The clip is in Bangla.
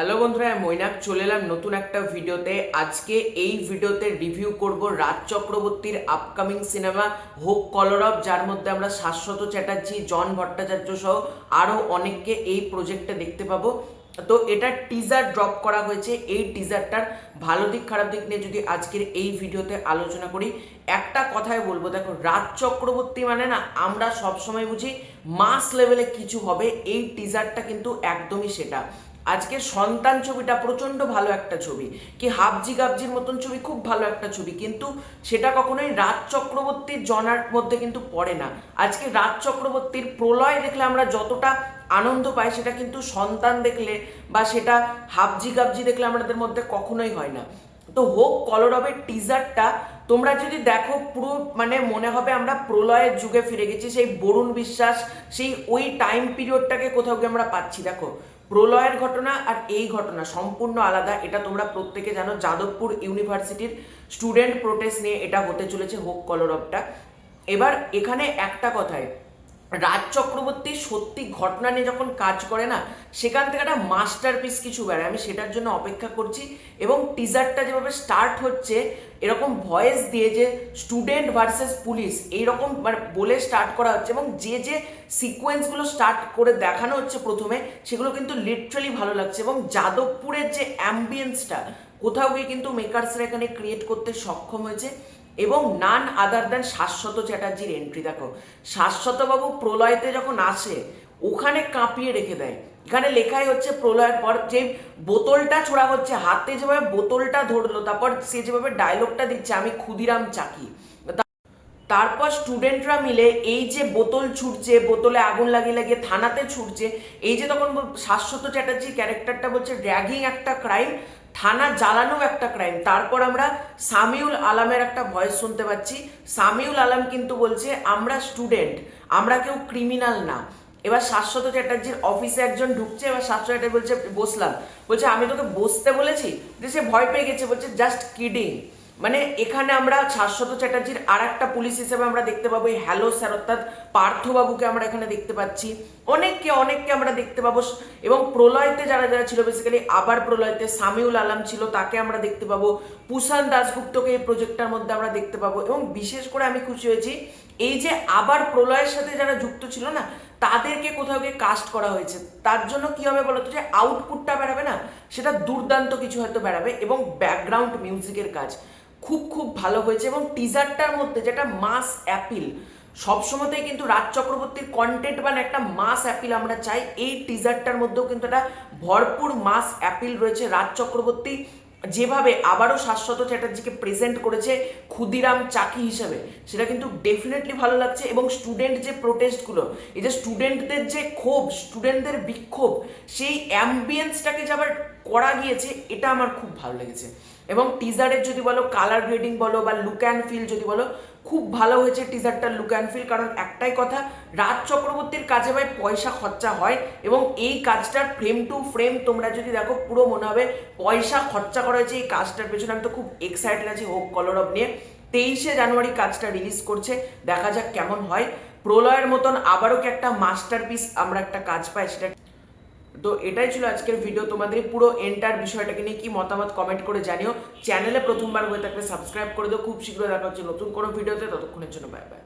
হ্যালো বন্ধুরা মৈনাক, চলে এলাম নতুন একটা ভিডিওতে। আজকে এই ভিডিওতে রিভিউ করব রাজ চক্রবর্তীর আপকামিং সিনেমা হোক কলরব যার মধ্যে আমরা শাশ্বত চ্যাটার্জি, জন ভট্টাচার্য সহ আরও অনেককে এই প্রজেক্টে দেখতে পাবো। তো এটা টিজার ড্রপ করা হয়েছে। এই টিজারটার ভালো দিক, খারাপ দিক নিয়ে যদি আজকের এই ভিডিওতে আলোচনা করি, একটা কথাই বলব, দেখো, রাজ চক্রবর্তী মানে না, আমরা সবসময় বুঝি মাস লেভেলে কিছু হবে। এই টিজারটা কিন্তু একদমই সেটা। আজকে সন্তান ছবিটা প্রচণ্ড ভালো একটা ছবি। কি হাবজি গাবজির মতন ছবি, খুব ভালো একটা ছবি। কিন্তু সেটা কখনোই রাজ চক্রবর্তীর জনার মধ্যে কিন্তু পড়ে না। আজকে রাজ চক্রবর্তীর প্রলয় দেখলে আমরা যতটা আনন্দ পাই, সেটা কিন্তু সন্তান দেখলে বা সেটা হাবজি গাবজি দেখলে আমাদের মধ্যে কখনোই হয় না। তো হোক, কলরবের টিজারটা তোমরা যদি দেখো, পুরো মানে মনে হবে আমরা প্রলয়ের যুগে ফিরে গেছি। সেই বরুণ বিশ্বাস, সেই ওই টাইম পিরিয়ডটাকে কোথাও গিয়ে আমরা পাচ্ছি। দেখো প্রলয়ের ঘটনা আর এই ঘটনা সম্পূর্ণ আলাদা। এটা তোমরা প্রত্যেকে জানো, যাদবপুর ইউনিভার্সিটির স্টুডেন্ট প্রোটেস্ট নিয়ে এটা হতে চলেছে হোক কলরবটা। এবার এখানে একটা কথায় রাজ চক্রবর্তী সত্যি ঘটনা নিয়ে যখন কাজ করে না, সেখান থেকে একটা মাস্টারপিস কিছু বেড়ায়। আমি সেটার জন্য অপেক্ষা করছি এবং টিজারটা যেভাবে স্টার্ট হচ্ছে, এরকম ভয়েস দিয়ে যে স্টুডেন্ট ভার্সেস পুলিশ এইরকম মানে বলে স্টার্ট করা হচ্ছে এবং যে যে সিকোয়েন্সগুলো স্টার্ট করে দেখানো হচ্ছে প্রথমে, সেগুলো কিন্তু লিটারালি ভালো লাগছে এবং যাদবপুরের যে অ্যাম্বিয়েন্সটা কোথাও গিয়ে কিন্তু মেকার্সরা এখানে ক্রিয়েট করতে সক্ষম হয়েছে। এবং নান আদার দেন শাশ্বত চ্যাটার্জির এন্ট্রি দেখো। শাশ্বতবাবু প্রলয়তে যখন আসে, ওখানে কাঁপিয়ে রেখে দেয়। এখানে লেখাই হচ্ছে প্রলয়ের পর যে বোতলটা ছোড়া হচ্ছে, হাতে যেভাবে বোতলটা ধরলো, তারপর সে যেভাবে ডায়লগটা দিচ্ছে, আমি ক্ষুদিরাম চাকি। তারপর স্টুডেন্টরা মিলে এই যে বোতল ছুটছে, বোতলে আগুন লাগিয়ে লাগিয়ে থানাতে ছুটছে, এই যে তখন শাশ্বত চ্যাটার্জির ক্যারেক্টারটা বলছে র্যাগিং একটা ক্রাইম, থানা জ্বালানো একটা ক্রাইম। তারপর আমরা সামিউল আলামের একটা ভয়েস শুনতে পাচ্ছি। সামিউল আলাম কিন্তু বলছে, আমরা স্টুডেন্ট আমরা কেউ ক্রিমিনাল না। এবার শাশ্বত চ্যাটার্জির অফিসে একজন ঢুকছে, এবার শাশ্বত চ্যাটার্জি বলছে, বসলাম। বলছে, আমি তোকে বসতে বলেছি? যে সে ভয় পেয়ে গেছে। বলছে জাস্ট কিডিং মানে এখানে আমরা শাশ্বত চ্যাটার্জির আর একটা পুলিশ হিসেবে আমরা দেখতে পাবো, এই হ্যালো স্যার অর্থাৎ পার্থবাবুকে আমরা এখানে দেখতে পাচ্ছি। অনেককে অনেককে আমরা দেখতে পাবো এবং প্রলয়তে যারা যারা ছিল বেসিক্যালি আবার প্রলয়তে সামিউল আলাম ছিল, তাকে আমরা দেখতে পাবো। পুষান দাসগুপ্তকে এই প্রজেক্টটার মধ্যে আমরা দেখতে পাবো এবং বিশেষ করে আমি খুশি হয়েছি, এই যে আবার প্রলয়ের সাথে যারা যুক্ত ছিল না, তাদেরকে কোথাও গিয়ে কাস্ট করা হয়েছে। তার জন্য কি হবে বলতো যে আউটপুটটা বেড়াবে না, সেটা দুর্দান্ত কিছু হয়তো বেড়াবে এবং ব্যাকগ্রাউন্ড মিউজিকের কাজ। খুব খুব ভালো হয়েছে এবং টিজারটার মধ্যে যেটা মাস অ্যাপিল সব সময়তেই কিন্তু রাজ চক্রবর্তীর কন্টেন্ট মানে একটা মাস অ্যাপিল আমরা চাই। এই টিজারটার মধ্যেও কিন্তু একটা ভরপুর মাস অ্যাপিল রয়েছে রাজ চক্রবর্তী। যেভাবে আবারও শাশ্বত চ্যাটার্জিকে প্রেজেন্ট করেছে ক্ষুদিরাম চাকি হিসেবে, সেটা কিন্তু ডেফিনেটলি ভালো লাগছে এবং স্টুডেন্ট যে প্রোটেস্টগুলো এই যে স্টুডেন্টদের যে ক্ষোভ স্টুডেন্টদের বিক্ষোভ, সেই অ্যাম্বিয়েন্সটাকে যে আবার করা গিয়েছে, এটা আমার খুব ভালো লেগেছে। এবং টিজারের যদি বলো কালার গ্রেডিং বলো বা লুক অ্যান্ড ফিল যদি বলো খুব ভালো হয়েছে টিজারটার লুক অ্যান্ড ফিল কারণ একটাই কথা, রাজ চক্রবর্তীর কাজে ভাই পয়সা খরচা হয় এবং এই কাজটার ফ্রেম টু ফ্রেম তোমরা যদি দেখো, পুরো মনে হবে পয়সা খরচা করা হয়েছে এই কাজটার পেছনে। আমি তো খুব এক্সাইটেড আছি হোক কলর কলরব নিয়ে। তেইশে জানুয়ারি কাজটা রিলিজ করছে, দেখা যাক কেমন হয়। প্রলয়ের মতন আবারও কি একটা মাস্টারপিস আমরা একটা কাজ পাই, সেটা তো এটাই ছিল আজকের ভিডিও তোমাদের পুরো এন্টার বিষয়টাকে নিয়ে কি মতামত কমেন্ট করে জানিও। চ্যানেলে প্রথমবার হয়ে থাকলে সাবস্ক্রাইব করে দিও। খুব শীঘ্র দেখা হচ্ছে নতুন কোনো ভিডিওতে ততক্ষণের জন্য বাই বাই